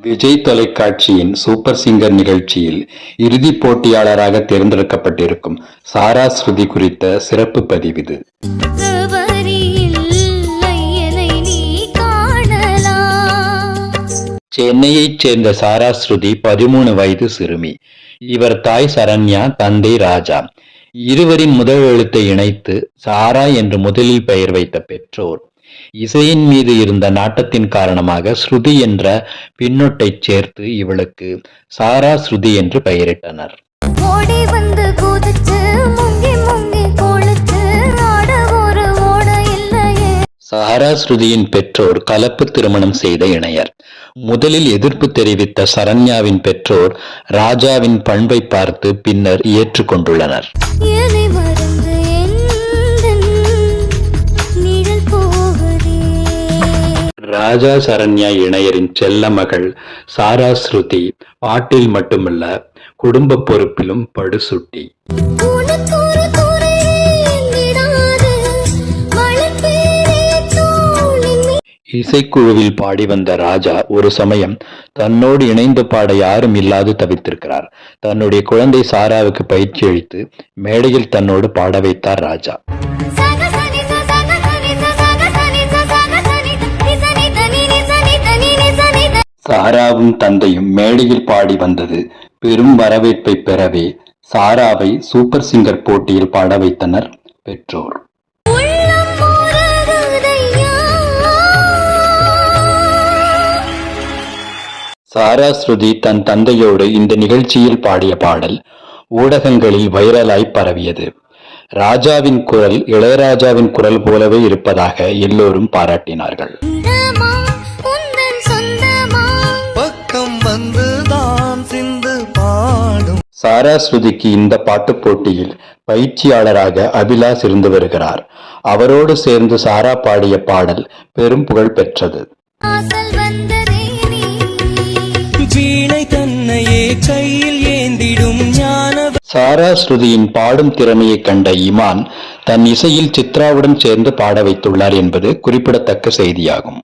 விஜய் தொலைக்காட்சியின் super singer நிகழ்ச்சியில் இறுதிப் போட்டியாளராக தேர்ந்தெடுக்கப்பட்டிருக்கும் சாரா ஸ்ருதி குறித்த சிறப்பு பதிவு இது. சென்னையைச் சேர்ந்த சாரா ஸ்ருதி பதிமூணு வயது சிறுமி. இவர் தாய் சரண்யா தந்தை ராஜா. இருவரின் முதல் எழுத்தை இணைத்து சாரா என்று முதலில் பெயர் வைத்த பெற்றோர். இசையின் மீது இருந்த நாட்டத்தின் காரணமாக ஸ்ருதி என்ற பின்னொட்டைச் சேர்த்து இவளுக்கு சாரா ஸ்ருதி என்று பெயரிட்டனர். சாரா ஸ்ருதியின் பெற்றோர் கலப்பு திருமணம் செய்த இணையர். முதலில் எதிர்ப்பு தெரிவித்த சரண்யாவின் பெற்றோர் ராஜாவின் பண்பை பார்த்து பின்னர் ஏற்றுக்கொண்டுள்ளனர். ராஜா சரண்யா இணையரின் செல்ல மகள் சாரா ஸ்ருதி பாட்டில் மட்டுமல்ல குடும்ப பொறுப்பிலும் படுசுட்டி. இசைக்குழுவில் பாடி வந்த ராஜா ஒரு சமயம் தன்னோடு இணைந்து பாட யாரும் இல்லாது தவித்திருக்கிறார். தன்னுடைய குழந்தை சாராவுக்கு பயிற்சி அளித்து மேடையில் தன்னோடு பாட வைத்தார் ராஜா. சாராவும் தந்தையும் மேடையில் பாடி வந்தது. பெரும் வரவேற்பை பெறவே சாராவை சூப்பர் சிங்கர் போட்டியில் பாட வைத்தனர் பெற்றோர். சாரா ஸ்ருதி தன் தந்தையோடு இந்த நிகழ்ச்சியில் பாடிய பாடல் ஊடகங்களில் வைரலாய் பரவியது. ராஜாவின் குரல் இளையராஜாவின் குரல் போலவே இருப்பதாக எல்லோரும் பாராட்டினார்கள். பாடும் சாரா ஸ்ருதிக்கு இந்த பாட்டுப் போட்டியில் பயிற்சியாளராக அபிலாஷ் இருந்து வருகிறார். அவரோடு சேர்ந்து சாரா பாடிய பாடல் பெரும் புகழ் பெற்றது. ஆசல் வந்ததே நீ வீணை தன்னையே கையில் ஏந்திடும் ஞான சாரா ஸ்ருதியின் பாடும் திறமையைக் கண்ட இமான் தன் இசையில் சித்ராவுடன் சேர்ந்து பாட வைத்துள்ளார் என்பது குறிப்பிடத்தக்க செய்தியாகும்.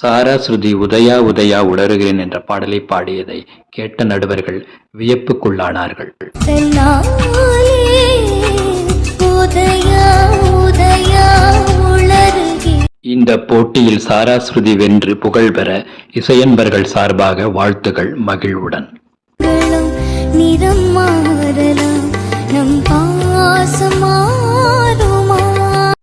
சாராஸ்ருதி உதயா உதயா உளறுகிறேன் என்ற பாடலை பாடியதை கேட்ட நடுவர்கள் வியப்புக்குள்ளானார்கள். இந்த போட்டியில் சாராஸ்ருதி வென்று புகழ் பெற இசையன்பர்கள் சார்பாக வாழ்த்துகள் மகிழ்வுடன். நிறம் மாறலாம்.